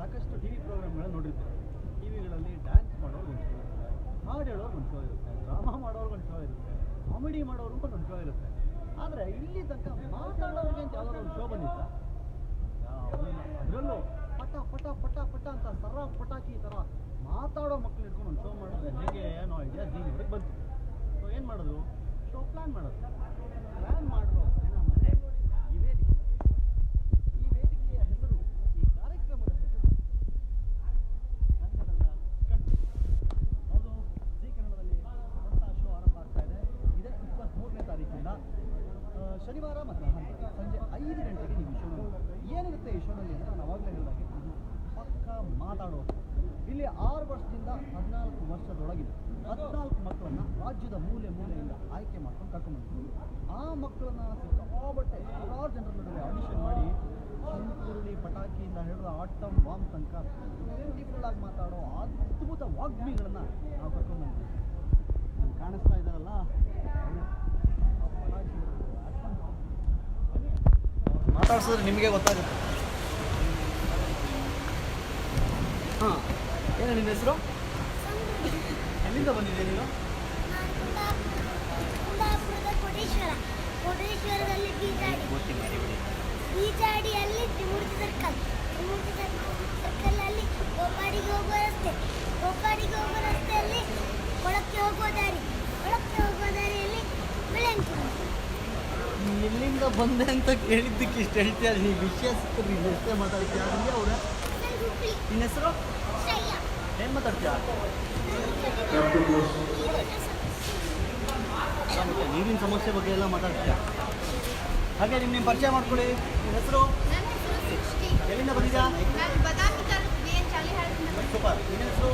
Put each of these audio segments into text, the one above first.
ಸಾಕಷ್ಟು T V ಪ್ರೋಗ್ರಾಮ್ಗಳನ್ನ ನೋಡಿರ್ತೀವಿ. T ವಿಗಳಲ್ಲಿ dance ಮಾಡೋರು ಒಂದು ಶೋ ಇರುತ್ತೆ. ಹಾಡು ಹೇಳೋರು ಒಂದು ಶೋ ಇರುತ್ತೆ. ಡ್ರಾಮಾ ಮಾಡೋರು ಒಂದು ಶೋ ಇರುತ್ತೆ. ಕಾಮಿಡಿ ಮಾಡೋರ್ಗೂ ಒಂದು ಶೋ ಇರುತ್ತೆ. ಆದರೆ ಇಲ್ಲಿ ತನಕ ಮಾತಾಡೋರಿಗೆ ಅಂತ ಯಾವ್ದಾದ್ರು ಒಂದು ಶೋ ಬಂದಿತ್ತ? ಅದರಲ್ಲೂ ಪಟ ಪಟ ಪಟ ಪಟ ಅಂತ ಸರ ಪಟಾಕಿ ಥರ ಮಾತಾಡೋ ಮಕ್ಕಳು ಇಟ್ಕೊಂಡು ಒಂದು ಶೋ ಮಾಡಿದ್ರೆ ಹೇಗೆ ಏನೋ ಐಡಿಯಾ ಜೀನಿವರೆಗೆ ಬಂತು. ಸೊ ಏನು ಮಾಡೋದು ಶೋ ಪ್ಲ್ಯಾನ್ ಮಾಡೋದು ಪ್ಲ್ಯಾನ್ ಮಾಡಿರೋ ಪರಿಣಾಮನೇ ಈ ವೇದಿಕೆ ಈ ವೇದಿಕೆಯ ಹೆಸರು ಈ ಕಾರ್ಯಕ್ರಮದ ಹೆಸರು ಕನ್ನಡದ ಕಣ್ಣು ಹೌದು ಜಿ ಕನ್ನಡದಲ್ಲಿ ಹೊಸ ಶೋ ಆರಂಭ ಆಗ್ತಾ ಇದೆ ಇದೇ ಇಪ್ಪತ್ತ್ಮೂರನೇ ತಾರೀಕಿಂದ ಆ, ಶನಿವಾರ ಮತ್ತು ಭಾನುವಾರ ಸಂಜೆ ಐದು ಗಂಟೆಗೆ ನೀವು ಈ ಶೋ ನೋಡ್ಬೋದು. ಏನಿರುತ್ತೆ ಈ ಶೋನಲ್ಲಿ ಅಂದರೆ ನಾನು ಅವಾಗಲೇ ಹೇಳಿದಾಗೆ ಇದು ಪಕ್ಕ ಮಾತಾಡೋ ಇಲ್ಲಿ ಆರು ವರ್ಷದಿಂದ ಹದಿನಾಲ್ಕು ವರ್ಷದೊಳಗಿದೆ. ಹದಿನಾಲ್ಕು ಮಕ್ಕಳನ್ನ ರಾಜ್ಯದ ಮೂಲೆ ಮೂಲೆಯಿಂದ ಆಯ್ಕೆ ಮಾಡ್ಕೊಂಡು ಕರ್ಕೊಂಡ್ಬಂದಿದ್ರು. ಆ ಮಕ್ಕಳನ್ನ ಸಿಕ್ಕಾಬಟ್ಟೆ ಹಲವಾರು ಜನರ ನಡುವೆ ಆಡಿಷನ್ ಮಾಡಿ ಶಂಕುರುಳಿ ಪಟಾಕಿಯಿಂದ ಹಿಡಿದು ಆಟಮ್ ಬಾಂಬ್ ತನಕ ಬ್ಯೂಟಿಫುಲ್ ಆಗಿ ಮಾತಾಡೋ ಅದ್ಭುತ ವಾಗ್ಮಿಗಳನ್ನ ನಾವು ಕರ್ಕೊಂಡ್ಬಂದಿದ್ವಿ. ನಮ್ಗೆ ಕಾಣಿಸ್ತಾ ಇದ್ದಾರಲ್ಲ. ಮಾತಾಡ್ಸಿದ್ರೆ ನಿಮಗೆ ಗೊತ್ತಾಗುತ್ತೆ. ಹಾಂ. ಏನು ನಿನ್ನ ಹೆಸರು? ಎಲ್ಲಿಂದ ಬಂದಿದ್ದೆ ನೀನು? ಕುಂದಾಪುರದ ಕೋಟೇಶ್ವರ. ಕೋಟೇಶ್ವರದಲ್ಲಿ ಬೀಚಾಡಿ ಬೀಚಾಡಿಯಲ್ಲಿ ತ್ರಿಮೂರ್ತಿ ಸರ್ಕಲ್ ತ್ರಿಮೂರ್ತಿ ಸರ್ಕಲಲ್ಲಿ ಗೋಪಾಡಿಗೆ ಹೋಗುವ ರಸ್ತೆ. ಗೋಪಾಡಿಗೆ ಹೋಗುವ ರಸ್ತೆಯಲ್ಲಿ ಕೊಳಕ್ಕೆ ಹೋಗುವ ದಾರಿ. ಕೊಳಕ್ಕೆ ಹೋಗುವ ದಾರಿಯಲ್ಲಿ ಬೆಳಂಕಿ ನೀನ್ ಎಲ್ಲಿಂದ ಬಂದೆ ಅಂತ ಕೇಳಿದ್ದಕ್ಕೆ ಇಷ್ಟು ಹೇಳ್ತೀಯ? ನೀವು ವಿಷಯ ಸಿಕ್ಕರೆ ನೀನು ಎಷ್ಟೇ ಮಾತಾಡ್ತೀಯ ಅವ್ರ. ನಿನ್ನ ಹೆಸರು ಏನು ಮಾತಾಡ್ತೀಯ? ನೀರಿನ ಸಮಸ್ಯೆ ಬಗ್ಗೆ ಎಲ್ಲ ಮಾತಾಡ್ತೀಯ? ಹಾಗೆ ನಿಮ್ಮ ನಿಮ್ಮ ಪರಿಚಯ ಮಾಡ್ಕೊಳ್ಳಿ. ನಿಮ್ಮ ಹೆಸರು? ನನ್ನ ಹೆಸರು ಎಲ್ಲಿಂದ ಬಂದಿದ್ಯಾ? ಸೂಪರ್. ನಿನ್ನ ಹೆಸರು?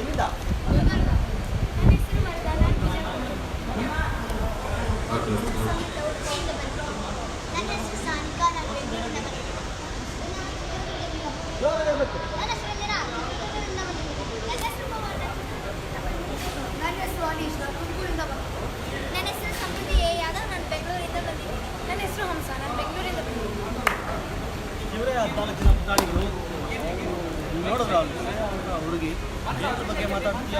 ಎಲ್ಲಿಂದ ಗುಲ್ಬರ್ಗ ನನ್ನ ಹೆಸರು ಮರ್ದಾನ ನನ್ನ ಹೆಸರು ಸಾನಿಕಾ ನಾನು ಬೆಂಗಳೂರಿಂದ ಬಂದಿದ್ದೀನಿ ಜೋರಾಗಿ ಹೇಳ್ಬೇಕು. ನನ್ನ ಹೆಸರು ರಂಜನಾ ಬೆಂಗಳೂರಿಂದ ಬಂದಿದ್ದೀನಿ ನನ್ನ ಹೆಸರು ಪವನ ನನ್ನ ಹೆಸರು ಅನೀಶ್ ನಾನು ತುಮಕೂರಿಂದ ಬಂದಿದ್ದೀನಿ ನನ್ನ ಹೆಸರು ಸಮೃದ್ಧಿ ಎ ಯಾದವ್ ನಾನು ಬೆಂಗಳೂರಿಂದ ಬಂದಿದ್ದೀನಿ ನನ್ನ ಹೆಸರು ಹಂಸ ನಾನು ಬೆಂಗಳೂರಿಂದ ಬಂದಿದ್ದೀನಿ ಇವರೇ ಹದಿನಾಲ್ಕು ಜನ ಪುಟಾಣಿಗಳು ನೋಡಿದ್ರ ಹುಡುಗಿ. ಏದ್ರ ಬಗ್ಗೆ ಮಾತಾಡ್ತೀಯ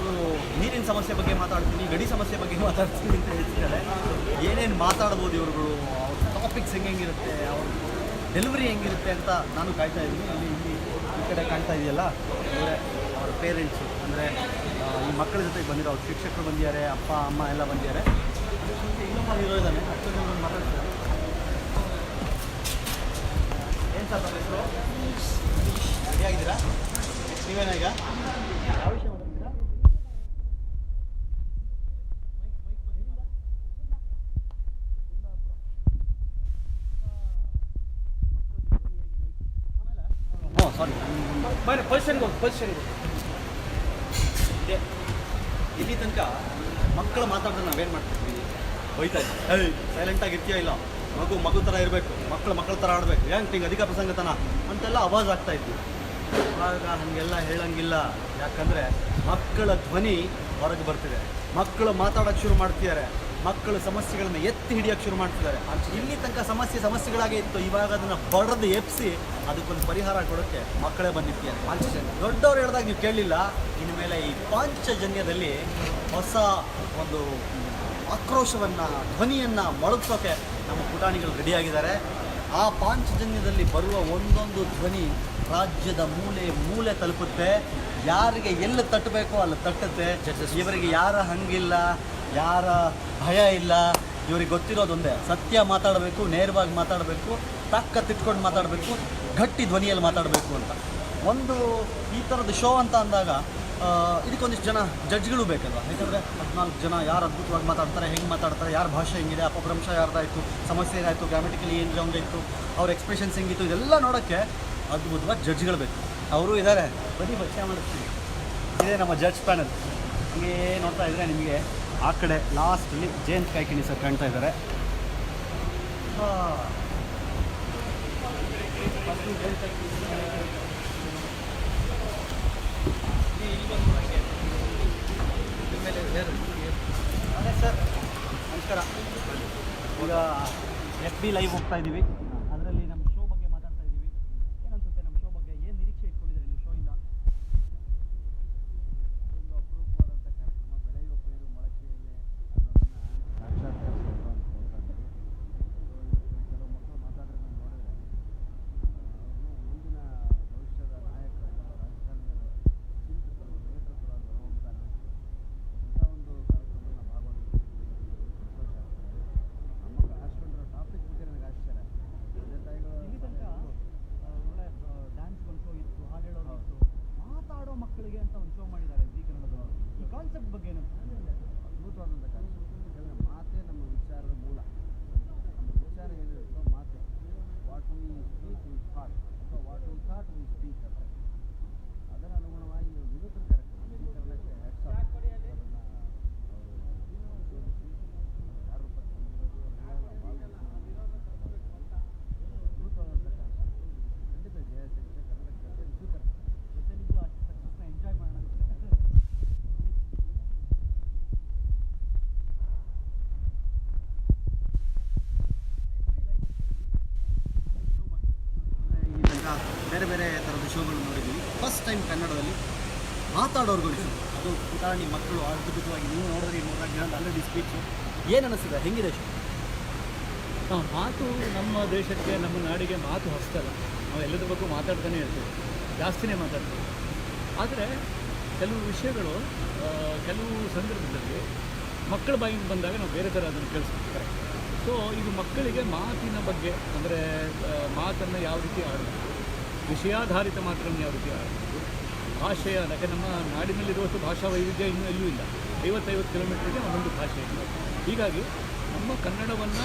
ಅವರು ನೀರಿನ ಸಮಸ್ಯೆ ಬಗ್ಗೆ ಮಾತಾಡ್ತೀನಿ, ಗಡಿ ಸಮಸ್ಯೆ ಬಗ್ಗೆ ಮಾತಾಡ್ತೀನಿ ಅಂತ ಹೇಳ್ತಿದ್ದಾರೆ. ಏನೇನು ಮಾತಾಡ್ಬೋದು ಇವರುಗಳು? ಅವ್ರ ಟಾಪಿಕ್ಸ್ ಹೆಂಗಿರುತ್ತೆ ಅವ್ರ ಡೆಲಿವರಿ ಹೆಂಗಿರುತ್ತೆ ಅಂತ ನಾನು ಕಾಯ್ತಾ ಇದ್ದೀನಿ. ಇಲ್ಲಿ ಇಲ್ಲಿ, ಈ ಕಡೆ ಕಾಣ್ತಾ ಇದೆಯಲ್ಲ? ಅಂದರೆ ಅವರ ಪೇರೆಂಟ್ಸು ಅಂದರೆ ಈ ಮಕ್ಕಳ ಜೊತೆಗೆ ಬಂದಿರೋ ಅವ್ರ. ಶಿಕ್ಷಕರು ಬಂದಿದ್ದಾರೆ, ಅಪ್ಪ, ಅಮ್ಮ ಎಲ್ಲ ಬಂದಿದ್ದಾರೆ. ಇನ್ನೊಬ್ಬ ಹೀರೋ ಇದ್ದಾನೆ ಅಷ್ಟೊಂದು ಮಾತಾಡ್ತಾರೆ. ಸರ್ ನಮ್ಮ ಹೆಸರು ರೆಡಿ ಆಗಿದ್ದೀರಾ ನೀವೇನ ಈಗ ಯಾವ ವಿಷಯ ಮಾತಾಡ್ತೀರಾ ಹ್ಞೂ ಸಾರಿ ಬನ್ನಿ ಪೊಸಿಷನ್ಗೆ ಹೋಗಿ ಪೊಸಿಷನ್ಗೆ ಇದೆ ಇಲ್ಲಿ ತನಕ ಮಕ್ಕಳು ಮಾತಾಡಿದ್ರೆ ನಾವೇನು ಮಾಡ್ತಿದ್ವಿ ಬೈತಾ ಇದ್ದೀವಿ ಏಯ್ ಸೈಲೆಂಟ್ ಆಗಿರ್ತೀಯ ಇಲ್ಲ ಮಗು ಮಗು ಥರ ಇರಬೇಕು ಮಕ್ಕಳು ಮಕ್ಕಳ ಥರ ಆಡಬೇಕು ಹೆಂಗೆ ಹಿಂಗೆ ಅಧಿಕ ಪ್ರಸಂಗತನ ಅಂತೆಲ್ಲ ಅವಾಜ್ ಆಗ್ತಾ ಇದ್ವಿ. ಆವಾಗ ಹಾಗೆಲ್ಲ ಹೇಳಂಗಿಲ್ಲ. ಯಾಕಂದರೆ ಮಕ್ಕಳ ಧ್ವನಿ ಹೊರಗೆ ಬರ್ತಿದೆ. ಮಕ್ಕಳು ಮಾತಾಡೋಕ್ಕೆ ಶುರು ಮಾಡ್ತಿದ್ದಾರೆ. ಮಕ್ಕಳು ಸಮಸ್ಯೆಗಳನ್ನು ಎತ್ತಿ ಹಿಡಿಯೋಕ್ಕೆ ಶುರು ಮಾಡ್ತಿದ್ದಾರೆ. ಇಲ್ಲಿ ತನಕ ಸಮಸ್ಯೆ ಸಮಸ್ಯೆಗಳಾಗೇ ಇತ್ತು. ಇವಾಗ ಅದನ್ನು ಬಡದು ಎಪ್ಸಿ ಅದಕ್ಕೊಂದು ಪರಿಹಾರ ಕೊಡೋಕ್ಕೆ ಮಕ್ಕಳೇ ಬಂದಿರ್ತೀಯ? ಪಾಂಚಜನ್ಯ ದೊಡ್ಡವ್ರು ಹೇಳಿದಾಗ ನೀವು ಕೇಳಲಿಲ್ಲ ಇನ್ನು ಮೇಲೆ ಈ ಪಾಂಚಜನ್ಯದಲ್ಲಿ ಹೊಸ ಒಂದು ಆಕ್ರೋಶವನ್ನು ಧ್ವನಿಯನ್ನು ಮೊಳಗಿಸೋಕೆ ನಮ್ಮ ಪುಟಾಣಿಗಳು ರೆಡಿಯಾಗಿದ್ದಾರೆ. ಆ ಪಾಂಚಜನ್ಯದಲ್ಲಿ ಬರುವ ಒಂದೊಂದು ಧ್ವನಿ ರಾಜ್ಯದ ಮೂಲೆ ಮೂಲೆ ತಲುಪುತ್ತೆ. ಯಾರಿಗೆ ಎಲ್ಲಿ ತಟ್ಟಬೇಕೋ ಅಲ್ಲಿ ತಟ್ಟುತ್ತೆ. ಇವರಿಗೆ ಯಾರ ಹಂಗಿಲ್ಲ ಯಾರ ಭಯ ಇಲ್ಲ ಇವ್ರಿಗೆ ಗೊತ್ತಿರೋದೊಂದೇ ಸತ್ಯ ಮಾತಾಡಬೇಕು ನೇರವಾಗಿ ಮಾತಾಡಬೇಕು ತಕ್ಕ ತಿಟ್ಕೊಂಡು ಮಾತಾಡಬೇಕು ಗಟ್ಟಿ ಧ್ವನಿಯಲ್ಲಿ ಮಾತಾಡಬೇಕು ಅಂತ. ಒಂದು ಈ ಥರದ ಶೋ ಅಂತ ಅಂದಾಗ ಇದಕ್ಕೊಂದಿಷ್ಟು ಜನ ಜಡ್ಜ್ಗಳು ಬೇಕಲ್ವ? ಯಾಕಂದರೆ ಹದಿನಾಲ್ಕು ಜನ ಯಾರು ಅದ್ಭುತವಾಗಿ ಮಾತಾಡ್ತಾರೆ, ಹೆಂಗೆ ಮಾತಾಡ್ತಾರೆ, ಯಾರ ಭಾಷೆ ಹೆಂಗಿದೆ ಅಪಭ್ರಂಶ ಯಾರ್ದಾಯಿತು, ಸಮಸ್ಯೆ ಏನಾಯಿತು ಗ್ರಾಮೆಟಿಕಲಿ ಏನು ಜಾಂಗ್ ಇತ್ತು, ಅವ್ರ ಎಕ್ಸ್ಪ್ರೆಷನ್ಸ್ ಹೆಂಗಿತ್ತು, ಇದೆಲ್ಲ ನೋಡೋಕ್ಕೆ ಅದ್ಭುತವಾಗಿ ಜಡ್ಜ್ಗಳು ಬೇಕು. ಅವರು ಇದ್ದಾರೆ ಬರೀ ಬಚ್ಚೆ ಮಾಡಿಸ್ತೀವಿ ಇದೇ ನಮ್ಮ ಜಡ್ಜ್ ಪ್ಯಾನಲ್ ಹಂಗೆ ನೋಡ್ತಾ ಇದ್ದರೆ ನಿಮಗೆ ಆ ಕಡೆ ಲಾಸ್ಟಲ್ಲಿ ಜಯಂತ್ ಕಾಯ್ಕಿಣಿ ಸರ್ ಕಾಣ್ತಾ ಇದ್ದಾರೆ ಅದೇ ಸರ್ ನಮಸ್ಕಾರ. ಈಗ ಎಫ್ ಬಿ ಲೈವ್ ಹೋಗ್ತಾ ಇದ್ದೀವಿ ಬೇರೆ ಥರದ ಶೋಗಳು ನೋಡಿದ್ದೀವಿ. ಫಸ್ಟ್ ಟೈಮ್ ಕನ್ನಡದಲ್ಲಿ ಮಾತಾಡೋರುಗಳು ಅದು ಪುಟಾಣಿ ಮಕ್ಕಳು ಅದ್ಭುತವಾಗಿ ನೀವು ನೋಡಿದ್ರೆ ಮೂರ್ನಾಲ್ಕು ಜನ ಆಲ್ರೆಡಿ ಸ್ಪೀಚು ಏನು ಅನ್ನಿಸ್ತದೆ ಹೆಂಗಿದೆ ಶೋ ಮಾತು ನಮ್ಮ ದೇಶಕ್ಕೆ, ನಮ್ಮ ನಾಡಿಗೆ ಮಾತು ಹೊಸ್ತಲ್ಲ. ನಾವು ಎಲ್ಲದರ ಬಗ್ಗೆ ಮಾತಾಡ್ತಾನೆ ಇರ್ತೀವಿ. ಜಾಸ್ತಿನೇ ಮಾತಾಡ್ತೀವಿ. ಆದರೆ ಕೆಲವು ವಿಷಯಗಳು ಕೆಲವು ಸಂದರ್ಭದಲ್ಲಿ ಮಕ್ಕಳ ಬಾಯಿಗೆ ಬಂದಾಗ ನಾವು ಬೇರೆ ಥರ ಅದನ್ನು ಕೇಳಿಸ್ಕೊಳ್ತಾರೆ. ಸೊ ಇದು ಮಕ್ಕಳಿಗೆ ಮಾತಿನ ಬಗ್ಗೆ, ಅಂದರೆ ಮಾತನ್ನು ಯಾವ ರೀತಿ ಆಡಬೇಕು? ವಿಷಯಾಧಾರಿತ ಮಾತ್ರ ಯಾವ ರೀತಿ ಭಾಷೆಯ ಯಾಕೆ ನಮ್ಮ ನಾಡಿನಲ್ಲಿರುವಷ್ಟು ಭಾಷಾ ವೈವಿಧ್ಯ ಇನ್ನೂ ಎಲ್ಲೂ ಇಲ್ಲ. ಐವತ್ತೈವತ್ತು ಕಿಲೋಮೀಟ್ರಿಗೆ ಒಂದೊಂದು ಭಾಷೆ ಇಲ್ಲ ಹೀಗಾಗಿ ನಮ್ಮ ಕನ್ನಡವನ್ನು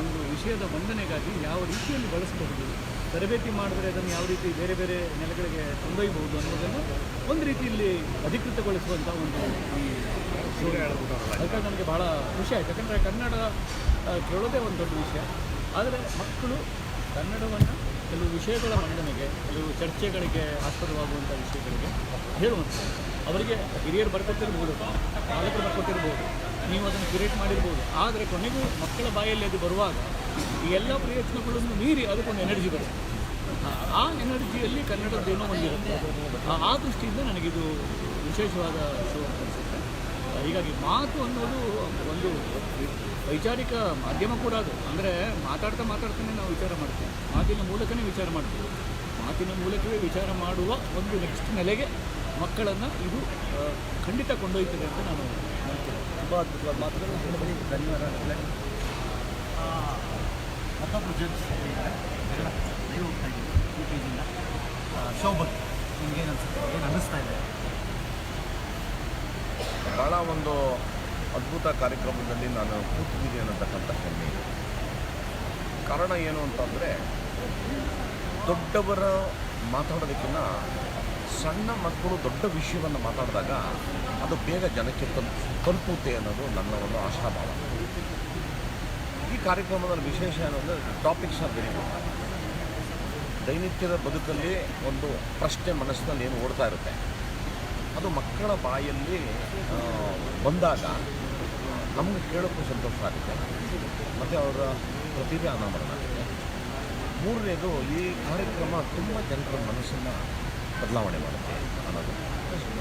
ಒಂದು ವಿಷಯದ ವಂದನೆಗಾಗಿ ಯಾವ ರೀತಿಯಲ್ಲಿ ಬಳಸಬಹುದು, ತರಬೇತಿ ಮಾಡಿದ್ರೆ ಅದನ್ನು ಯಾವ ರೀತಿ ಬೇರೆ ಬೇರೆ ನೆಲೆಗಳಿಗೆ ಕೊಂಡೊಯ್ಯಬಹುದು ಅನ್ನೋದನ್ನು ಒಂದು ರೀತಿಯಲ್ಲಿ ಅಧಿಕೃತಗೊಳಿಸುವಂಥ ಒಂದು ಈ. ಅದಕ್ಕೆ ನನಗೆ ಭಾಳ ಖುಷಿ ಆಯಿತು. ಯಾಕಂದರೆ ಕನ್ನಡ ಕೇಳೋದೇ ಒಂದು ದೊಡ್ಡ ವಿಷಯ. ಆದರೆ ಮಕ್ಕಳು ಕನ್ನಡವನ್ನು ಕೆಲವು ವಿಷಯಗಳ ಮಂಡನೆಗೆ, ಕೆಲವು ಚರ್ಚೆಗಳಿಗೆ ಆಸ್ಪದವಾಗುವಂಥ ವಿಷಯಗಳಿಗೆ ಹೇಳುವಂಥ ಅವರಿಗೆ ಹಿರಿಯರು ಬರ್ಕೊತಿರ್ಬೋದು ಪಾಲಕರು ಬರ್ಕೊತಿರ್ಬೋದು ನೀವು ಅದನ್ನು ಕ್ರಿಯೇಟ್ ಮಾಡಿರ್ಬೋದು. ಆದರೆ ಕೊನೆಗೂ ಮಕ್ಕಳ ಬಾಯಲ್ಲಿ ಅದು ಬರುವಾಗ ಈ ಎಲ್ಲ ಪ್ರಯತ್ನಗಳನ್ನು ಮೀರಿ ಅದಕ್ಕೊಂದು ಎನರ್ಜಿ ಬರುತ್ತೆ. ಆ- ಎನರ್ಜಿಯಲ್ಲಿ ಕನ್ನಡದ್ದೇನೋ ಒಂದಿರುತ್ತೆ. ಆ- ದೃಷ್ಟಿಯಿಂದ ನನಗಿದು ವಿಶೇಷವಾದ ಶೋ ಅನಿಸುತ್ತೆ. ಹೀಗಾಗಿ ಮಾತು ಅನ್ನೋದು ಒಂದು ವೈಚಾರಿಕ ಮಾಧ್ಯಮ ಕೂಡ ಅದು. ಅಂದರೆ ಮಾತಾಡ್ತಾ ಮಾತಾಡ್ತಾನೆ ನಾವು ವಿಚಾರ ಮಾಡ್ತೀವಿ. ಮಾತಿನ ಮೂಲಕನೇ ವಿಚಾರ ಮಾಡ್ತೀವಿ. ಮಾತಿನ ಮೂಲಕವೇ ವಿಚಾರ ಮಾಡುವ ಒಂದು ನೆಕ್ಸ್ಟ್ ನೆಲೆಗೆ ಮಕ್ಕಳನ್ನು ಇದು ಖಂಡಿತ ಕೊಂಡೊಯ್ತದೆ ಅಂತ ನಾನು ಹೇಳ್ತೀನಿ ತುಂಬ ಅದ್ಭುತವಾದ ಮಾತುಗಳು. ಹೇಳಬೇಡಿ ಧನ್ಯವಾದ ಮತ್ತೊಬ್ಬರು ಜಡ್ಜ್ ನೀವು ಹೋಗ್ತಾ ಇದ್ದೀವಿ ಈ ಪೇಜಿಂದ. ಶೋ ಬಗ್ಗೆ ನಿಮ್ಗೆ ಏನು ಅನಿಸ್ತಾ ಏನು ಅನ್ನಿಸ್ತಾ ಇದೆ? ಭಾಳ ಒಂದು ಅದ್ಭುತ ಕಾರ್ಯಕ್ರಮದಲ್ಲಿ ನಾನು ಕೂತಿದ್ದೀನಿ ಅನ್ನತಕ್ಕಂಥ ಹೆಮ್ಮೆ. ಕಾರಣ ಏನು ಅಂತಂದರೆ, ದೊಡ್ಡವರ ಮಾತಾಡೋದಕ್ಕಿಂತ ಸಣ್ಣ ಮಕ್ಕಳು ದೊಡ್ಡ ವಿಷಯವನ್ನು ಮಾತಾಡಿದಾಗ ಅದು ಬೇಗ ಜನಕ್ಕೆ ತಲುಪ್ ತಲುಪುತ್ತೆ ಅನ್ನೋದು ನನ್ನ ಒಂದು ಆಶಾಭಾವ. ಈ ಕಾರ್ಯಕ್ರಮದ ವಿಶೇಷ ಏನು ಅಂದರೆ ಟಾಪಿಕ್ಸ್ ಆರ್ ವೆರಿ ದೈನಿತ್ಯದ ಬದುಕಲ್ಲಿ ಒಂದು ಪ್ರಶ್ನೆ ಮನಸ್ಸಿನಲ್ಲಿ ಏನು ಓಡ್ತಾ ಇರುತ್ತೆ. ಅದು ಮಕ್ಕಳ ಬಾಯಲ್ಲಿ ಬಂದಾಗ ನಮಗೆ ಕೇಳೋಕ್ಕೂ ಸಂತೋಷ ಆಗುತ್ತೆ. ಮತ್ತು ಅವರ ಪ್ರತಿಭೆ ಅನಾವರಣ ಆಗುತ್ತೆ. ಮೂರನೇದು, ಈ ಕಾರ್ಯಕ್ರಮ ತುಂಬ ಜನರ ಮನಸ್ಸನ್ನು ಬದಲಾವಣೆ ಮಾಡುತ್ತೆ ಅನ್ನೋದು.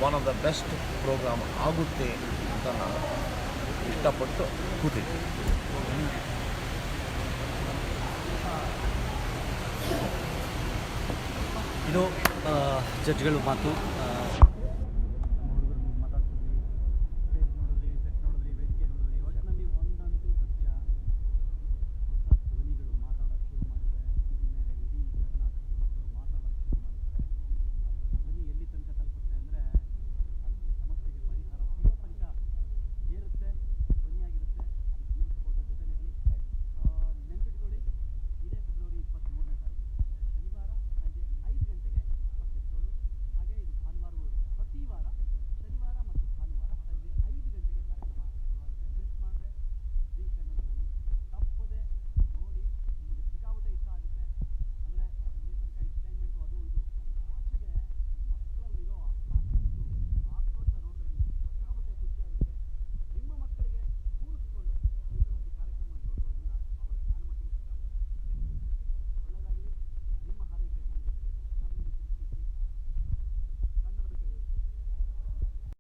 One of the best program ಆಗುತ್ತೆ ಅಂತ ನಾನು ಇಷ್ಟಪಟ್ಟು ಕೂತಿದ್ದೀನಿ. ಇದು ಜಡ್ಜ್ಗಳು ಮಾತು